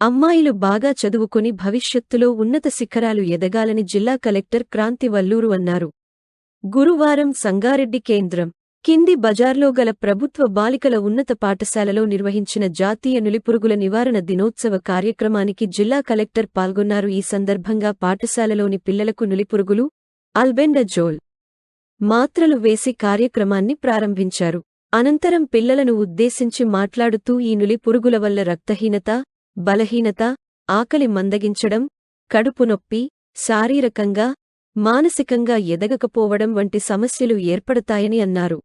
అమ్మాయిలు బాగా చదువుకుని భవిష్యత్తులో ఉన్నత శిఖరాలు ఎదగాలని జిల్లా కలెక్టర్ క్రాంతి వల్లూరు అన్నారు. గురువారం సంగారెడ్డి కేంద్రం కింది బజార్లో గల ప్రభుత్వ బాలికల ఉన్నత పాఠశాలలో నిర్వహించిన జాతీయ నులిపురుగుల నివారణ దినోత్సవ కార్యక్రమానికి జిల్లా కలెక్టర్ పాల్గొన్నారు. ఈ సందర్భంగా పాఠశాలలోని పిల్లలకు నులిపురుగులు అల్బెండజోల్ మాత్రలు వేసి కార్యక్రమాన్ని ప్రారంభించారు. అనంతరం పిల్లలను ఉద్దేశించి మాట్లాడుతూ ఈ నులిపురుగుల వల్ల రక్తహీనత బలహీనత ఆకలి మందగించడం కడుపు నొప్పి శారీరకంగా మానసికంగా ఎదగకపోవడం వంటి సమస్యలు ఏర్పడతాయని అన్నారు.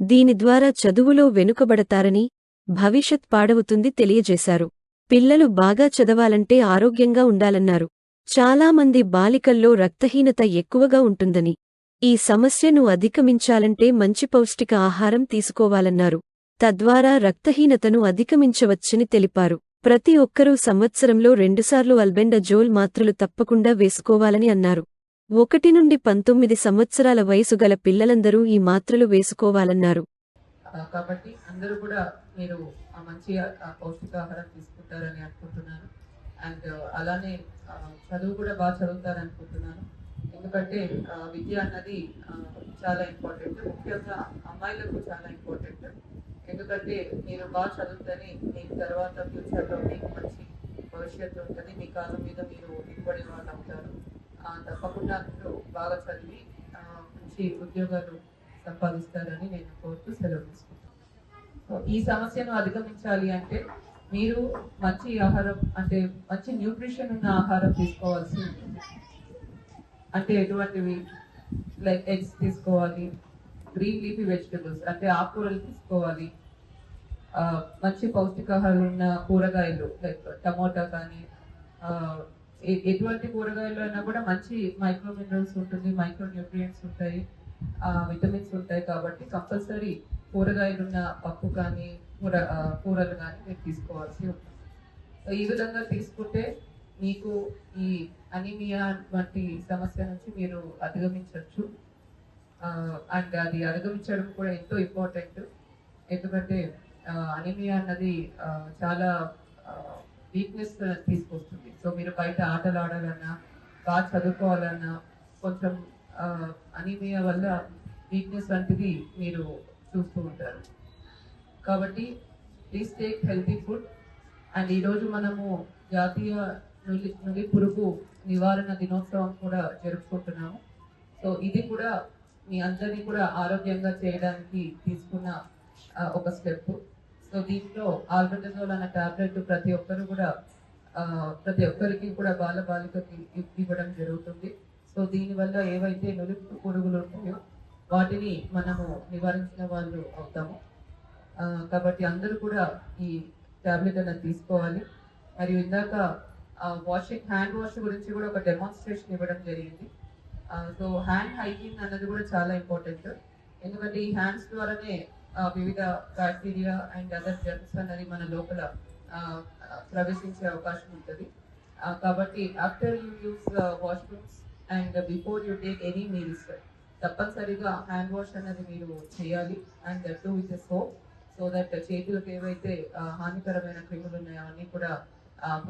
దీని ద్వారా చదువులో వెనుకబడతారని భవిష్యత్ పాడవుతుంది తెలియజేశారు. పిల్లలు బాగా చదవాలంటే ఆరోగ్యంగా ఉండాలన్నారు. చాలామంది బాలికల్లో రక్తహీనత ఎక్కువగా ఉంటుందని. ఈ సమస్యను అధిగమించాలంటే మంచి పౌష్టిక ఆహారం తీసుకోవాలన్నారు. తద్వారా రక్తహీనతను అధిగమించవచ్చని తెలిపారు. ప్రతి ఒక్కరూ సంవత్సరంలో రెండుసార్లు అల్బెండజోల్ మాత్రలు తప్పకుండా వేసుకోవాలని అన్నారు. ఒకటి నుండి పంతొమ్మిది సంవత్సరాల వయసు గల పిల్లలందరూ ఈ మాత్రలు వేసుకోవాలన్నారు. కాబట్టి అందరూ కూడా మీరు ఆ మంచి పౌష్టికాహారం తీసుకుంటారని అనుకుంటున్నాను. అండ్ అలానే చదువు కూడా బాగా చదువుతారని అనుకుంటున్నాను. ఎందుకంటే విద్య అన్నది చాలా ఇంపార్టెంట్. ముఖ్యంగా అమ్మాయిలకు చాలా ఇంపార్టెంట్. ఎందుకంటే మీరు బాగా చదువుతని మీకు తర్వాత ఫ్యూచర్లో మీకు మంచి భవిష్యత్తు ఉంటుంది. మీ కాలం మీద మీరు నిలబడే వాళ్ళు అవుతారు. ఆ, తప్పకుండా అందరూ బాగా చదివి మంచి ఉద్యోగాలు సంపాదిస్తారని నేను కోరుతూ సెలవు తీసుకుంటాను ఈ సమస్యను అధిగమించాలి అంటే మీరు మంచి ఆహారం అంటే మంచి న్యూట్రిషన్ ఉన్న ఆహారం తీసుకోవాల్సి ఉంటుంది. అంటే ఎటువంటివి? లైక్ ఎగ్స్ తీసుకోవాలి గ్రీన్ లీఫీ వెజిటబుల్స్ అంటే ఆకుకూరలు తీసుకోవాలి మంచి పౌష్టికాహారం ఉన్న కూరగాయలు లైక్ టమోటా కానీ ఎటువంటి కూరగాయలు అయినా కూడా మంచి మైక్రో మినరల్స్ ఉంటుంది మైక్రో న్యూట్రియంట్స్ ఉంటాయి విటమిన్స్ ఉంటాయి కాబట్టి కంపల్సరీ కూరగాయలు ఉన్న పప్పు కానీ కూర కూరలు కానీ మీరు తీసుకోవాల్సి ఉంటుంది. సో ఈ విధంగా తీసుకుంటే మీకు ఈ అనీమియా వంటి సమస్య నుంచి మీరు అధిగమించవచ్చు. అండ్ అది అధిగమించడం కూడా ఎంతో ఇంపార్టెంట్. ఎందుకంటే అనిమియా అన్నది చాలా వీక్నెస్ తీసుకొస్తుంది. సో మీరు బయట ఆటలు ఆడాలన్నా బాగా చదువుకోవాలన్నా కొంచెం అనిమియా వల్ల వీక్నెస్ వంటిది మీరు చూస్తూ ఉంటారు. కాబట్టి please take healthy food and ఈరోజు మనము జాతీయ నులి నులి పురుగు నివారణ దినోత్సవం కూడా జరుపుకుంటున్నాము. సో ఇది కూడా మీ అందరినీ కూడా ఆరోగ్యంగా చేయడానికి తీసుకున్న ఒక స్టెప్. సో దీంట్లో ఆల్బెండజోల్ అన్న టాబ్లెట్ ప్రతి ఒక్కరు కూడా ప్రతి ఒక్కరికి కూడా బాల బాలికకి ఇవ్వడం జరుగుతుంది. సో దీనివల్ల ఏవైతే నులుపు పురుగులు ఉంటాయో వాటిని మనము నివారించిన వాళ్ళు అవుతాము. కాబట్టి అందరూ కూడా ఈ టాబ్లెట్ అనేది తీసుకోవాలి. మరియు ఇందాక వాషింగ్ హ్యాండ్ వాష్ గురించి కూడా ఒక డెమాన్స్ట్రేషన్ ఇవ్వడం జరిగింది. సో హ్యాండ్ హైజీన్ అన్నది కూడా చాలా ఇంపార్టెంట్. ఎందుకంటే ఈ హ్యాండ్స్ ద్వారానే వివిధ బ్యాక్టీరియా అండ్ అదర్ జర్మ్స్ అనేది మన లోపల ప్రవేశించే అవకాశం ఉంటుంది. కాబట్టి after you use washrooms and before you take any meals తప్పనిసరిగా హ్యాండ్ వాష్ అనేది మీరు చేయాలి. And do with soap so that చేతులకు ఏవైతే హానికరమైన క్రిములు ఉన్నాయో అన్నీ కూడా